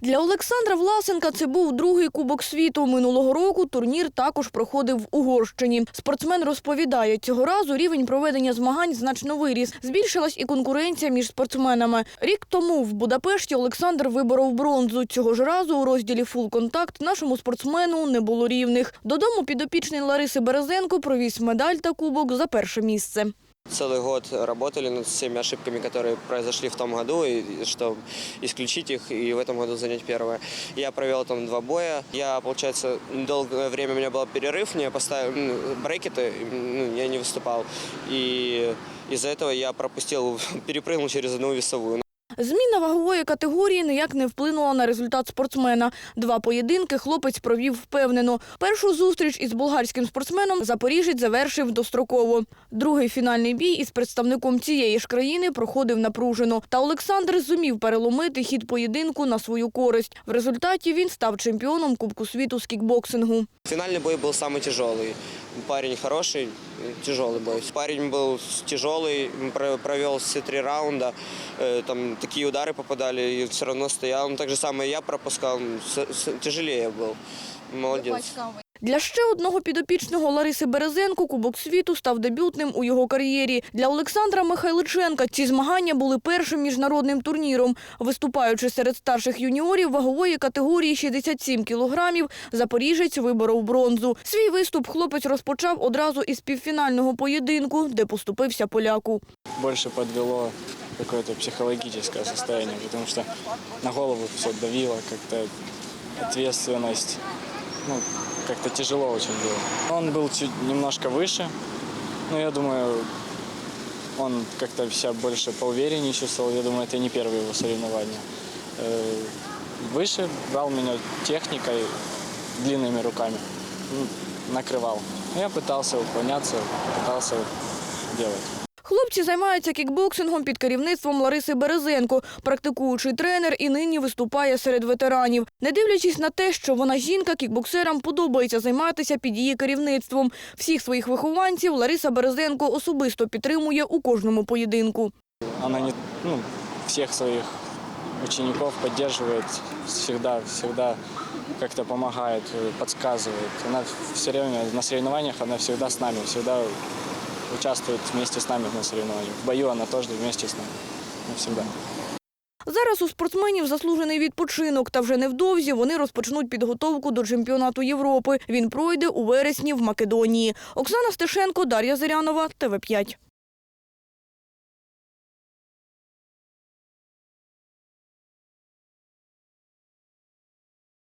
Для Олександра Власенка це був другий кубок світу. Минулого року турнір також проходив в Угорщині. Спортсмен розповідає, цього разу рівень проведення змагань значно виріс. Збільшилась і конкуренція між спортсменами. Рік тому в Будапешті Олександр виборов бронзу. Цього ж разу у розділі «Фул контакт» нашому спортсмену не було рівних. Додому підопічний Лариси Березенко провіз медаль та кубок за перше місце. Целый год работали над всеми ошибками, которые произошли в том году, и и чтобы исключить их и в этом году занять первое. Я провел там два боя. Я, получается, долгое время у меня был перерыв, мне поставили ну, брекеты, ну, я не выступал. И из-за этого я пропустил, перепрыгнул через одну весовую. Зміна вагової категорії ніяк не вплинула на результат спортсмена. Два поєдинки хлопець провів впевнено. Першу зустріч із болгарським спортсменом запоріжець завершив достроково. Другий фінальний бій із представником цієї ж країни проходив напружено. Та Олександр зумів переломити хід поєдинку на свою користь. В результаті він став чемпіоном Кубку світу з кікбоксингу. Финальный бой был самый тяжелый. Парень хороший, тяжелый бой. Парень был тяжелый, про- провел все три раунда. Э, Там такие удары попадали, и все равно стоял. Ну, так же самое я пропускал, с- с- тяжелее был. Молодец. Для ще одного підопічного Лариси Березенко Кубок світу став дебютним у його кар'єрі. Для Олександра Михайличенка ці змагання були першим міжнародним турніром. Виступаючи серед старших юніорів вагової категорії 67 кілограмів, запоріжець виборов бронзу. Свій виступ хлопець розпочав одразу із півфінального поєдинку, де поступився поляку. больше подвело какое-то психологическое состояние, потому что на голову все давило, как-то ответственность, ну, как-то тяжело очень было. Он был чуть немножко выше, но я думаю, он как-то себя больше поувереннее чувствовал. Я думаю, это не первые его соревнования. Э, Выше брал меня техникой, длинными руками, накрывал. Я пытался уклоняться, пытался делать. Хлопці займаються кікбоксингом під керівництвом Лариси Березенко. Практикуючий тренер і нині виступає серед ветеранів. Не дивлячись на те, що вона жінка, кікбоксерам подобається займатися під її керівництвом. Всіх своїх вихованців Лариса Березенко особисто підтримує у кожному поєдинку. Она не, ну, всех своих учеников поддерживает, всегда, всегда как-то помогает, подсказывает. Она все время на соревнованиях, она всегда с нами, всегда участвует вместе с нами на соревнованиях. В бою она тоже вместе с нами, Навсегда. Зараз у спортсменів заслужений відпочинок, та вже невдовзі вони розпочнуть підготовку до чемпіонату Європи. Він пройде у вересні в Македонії. Оксана Стешенко, Дар'я Зирянова, ТВ 5